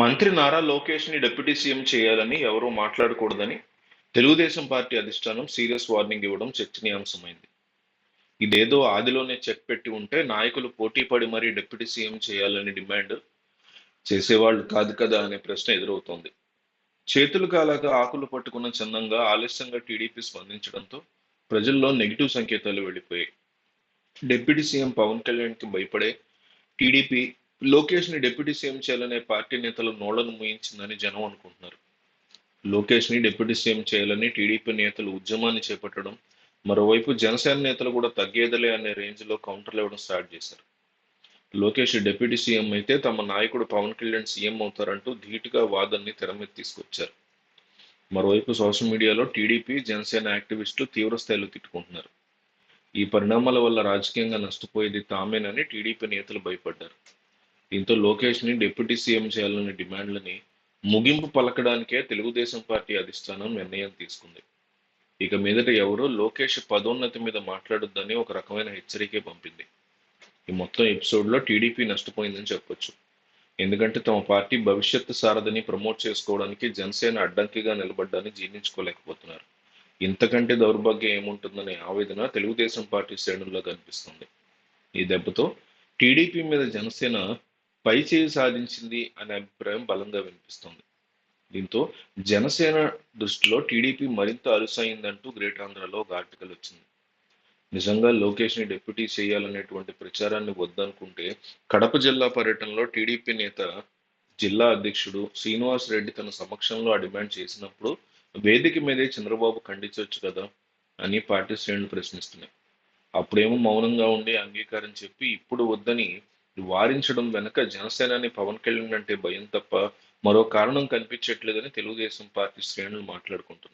మంత్రి నారా లోకేష్ని deputy CM చేయాలని ఎవరూ మాట్లాడకూడదని తెలుగుదేశం పార్టీ అధిష్టానం సీరియస్ వార్నింగ్ ఇవ్వడం చర్చనీయాంశమైంది. ఇదేదో ఆదిలోనే చెక్ పెట్టి ఉంటే నాయకులు పోటీ పడి మరీ డిప్యూటీ సీఎం చేయాలని డిమాండ్ చేసేవాళ్ళు కాదు కదా అనే ప్రశ్న ఎదురవుతోంది. చేతులు కాలాక ఆకులు పట్టుకున్న చందంగా ఆలస్యంగా టీడీపీ స్పందించడంతో ప్రజల్లో నెగిటివ్ సంకేతాలు వెళ్ళిపోయాయి. డిప్యూటీ సీఎం పవన్ కళ్యాణ్కి భయపడే టీడీపీ లోకేష్ని డిప్యూటీ సీఎం చేయాలనే పార్టీ నేతలు నోళ్ళను ముయించిందని జనం అనుకుంటున్నారు. లోకేష్ని డిప్యూటీ సీఎం చేయాలని టీడీపీ నేతలు ఉద్యమాన్ని చేపట్టడం మరోవైపు జనసేన నేతలు కూడా తగ్గేదలే అనే రేంజ్లో కౌంటర్లు ఇవ్వడం స్టార్ట్ చేశారు. లోకేష్ డిప్యూటీ సీఎం అయితే తమ నాయకుడు పవన్ కళ్యాణ్ సీఎం అవుతారంటూ ధీటుగా వాదన్ని తెర మీద తీసుకొచ్చారు. మరోవైపు సోషల్ మీడియాలో టీడీపీ జనసేన యాక్టివిస్టులు తీవ్రస్థాయిలో తిట్టుకుంటున్నారు. ఈ పరిణామాల వల్ల రాజకీయంగా నష్టపోయేది తామేనని టీడీపీ నేతలు భయపడ్డారు. దీంతో లోకేష్ని డిప్యూటీ సీఎం చేయాలనే డిమాండ్లని ముగింపు పలకడానికే తెలుగుదేశం పార్టీ అధిష్టానం నిర్ణయం తీసుకుంది. ఇక మీదట ఎవరో లోకేష్ పదోన్నతి మీద మాట్లాడొద్దని ఒక రకమైన హెచ్చరికే పంపింది. ఈ మొత్తం ఎపిసోడ్లో టీడీపీ నష్టపోయిందని చెప్పొచ్చు. ఎందుకంటే తమ పార్టీ భవిష్యత్తు సారథిని ప్రమోట్ చేసుకోవడానికి జనసేన అడ్డంకిగా నిలబడ్డాన్ని జీర్ణించుకోలేకపోతున్నారు. ఇంతకంటే దౌర్భాగ్యం ఏముంటుందనే ఆవేదన తెలుగుదేశం పార్టీ శ్రేణుల్లో కనిపిస్తుంది. ఈ దెబ్బతో టీడీపీ మీద జనసేన పై చేయి సాధించింది అనే అభిప్రాయం బలంగా వినిపిస్తోంది. దీంతో జనసేన దృష్టిలో టీడీపీ మరింత అలుసైందంటూ గ్రేట్ ఆంధ్రాలో ఒక ఆర్టికల్ వచ్చింది. నిజంగా లోకేష్ని డిప్యూటీ చేయాలనేటువంటి ప్రచారాన్ని వద్దనుకుంటే కడప జిల్లా పర్యటనలో టీడీపీ నేత జిల్లా అధ్యక్షుడు శ్రీనివాస్ రెడ్డి తన సమక్షంలో ఆ డిమాండ్ చేసినప్పుడు వేదిక మీదే చంద్రబాబు ఖండించవచ్చు కదా అని పార్టీ శ్రేణులు ప్రశ్నిస్తున్నాయి. అప్పుడేమో మౌనంగా ఉండి అంగీకారం చెప్పి ఇప్పుడు వద్దని వారించడం వెనక జనసేనాని పవన్ కళ్యాణ్ అంటే భయం తప్ప మరో కారణం కనిపించట్లేదని తెలుగుదేశం పార్టీ శ్రేణులు మాట్లాడుకుంటున్నారు